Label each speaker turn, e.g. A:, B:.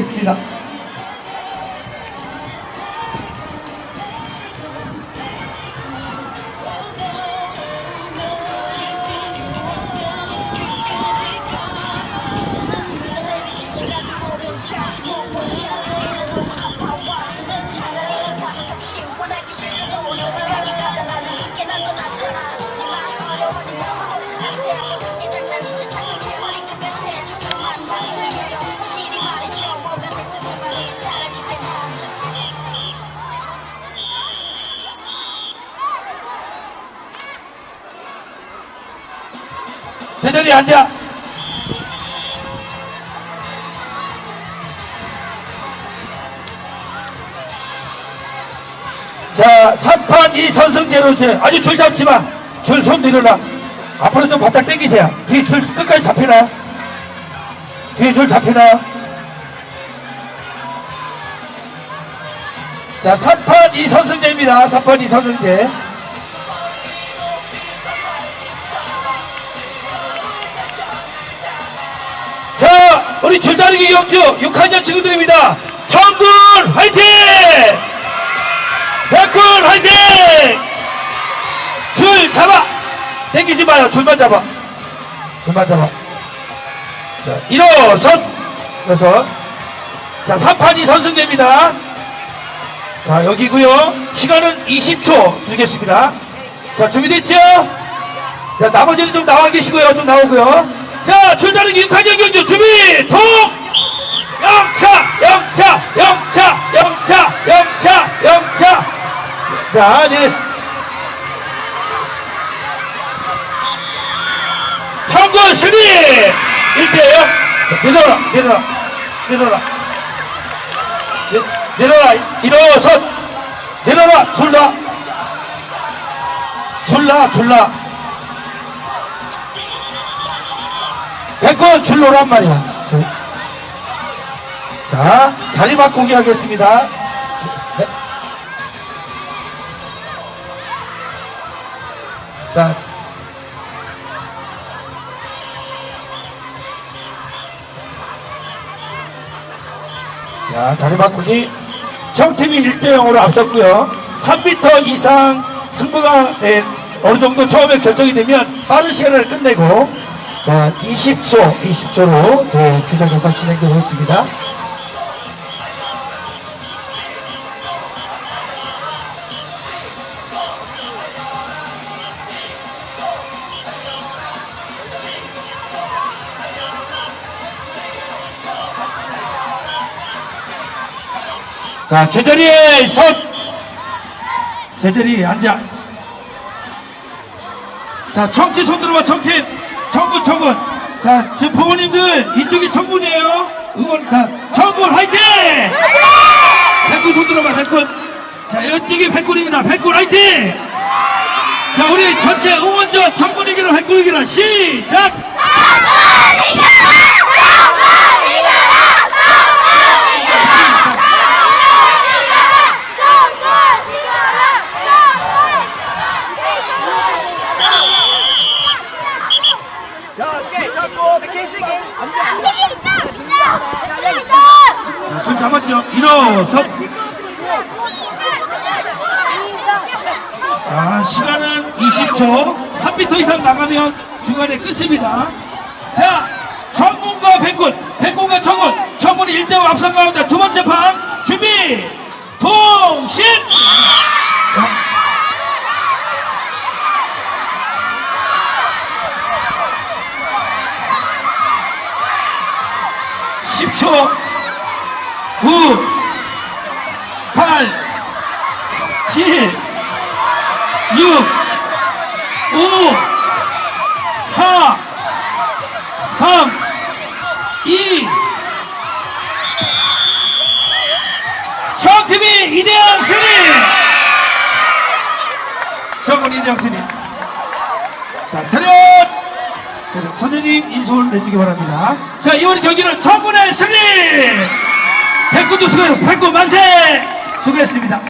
A: 부탁드리겠습니다. 제자리에 앉아. 자, 3판 2 선승제로 제 아주 줄 잡지 마. 줄손 내려라. 앞으로 좀 바짝 당기세요. 뒤에 줄 끝까지 잡히나? 뒤에 줄 잡히나? 자, 3판 2 선승제입니다. 3판 2 선승제. 우리 줄다리기 경주 6학년 친구들입니다. 청군 화이팅! 백군 화이팅! 줄 잡아! 당기지 마요. 줄만 잡아. 줄만 잡아. 자, 일어선! 일어선. 자, 3판이 선승제입니다. 자, 여기고요 시간은 20초 드리겠습니다. 자, 준비됐죠? 자, 나머지는 좀 나와 계시고요. 좀 나오고요. 자, 줄다리기 6학년 경주 준비! 통! 영차! 영차! 영차! 영차! 영차! 영차! 자, 이제 청구 승리! 1대0 내려라, 내려라, 내려라. 내, 내려라, 일어선! 내려라, 줄라! 줄라, 줄라. 백건 줄로란 말이야. 줄. 자, 자리 바꾸기 하겠습니다. 네. 자, 자, 자리 바꾸기. 정팀이 1대0으로 앞섰고요. 3m 이상 승부가 네, 어느 정도 처음에 결정이 되면 빠른 시간을 끝내고 자, 20초, 20초로 네, 경선 진행되고 있습니다. 자, 제자리에 서! 제자리에 앉아. 자, 청팀 손 들어봐, 청팀. 자, 지금 부모님들, 이쪽이 청군이에요. 응원, 자, 청군, 화이팅! 백군 손 들어봐, 백군. 자, 이쪽이 백군입니다. 백군, 화이팅! 자, 우리 전체 응원전 청군 이기라, 백군 이기라, 시작! 자, 줄 잡았죠? 일어서. 자, 시간은 20초. 3m 이상 나가면 중간에 끊습니다. 자, 청군과 백군, 백군과 청군, 청군이 1대5 앞선 가운데 두 번째 판, 준비, 동신! 십초 9, 8, 7, 6, 5, 4, 3, 2, 청팀이 이대영 승리! 정은 이대영 승리. 자, 차렷! 자, 선생님 인솔 내주기 바랍니다. 자, 이번 경기는 청군의 승리! 백군도 수고했습니다. 백군 만세! 수고했습니다.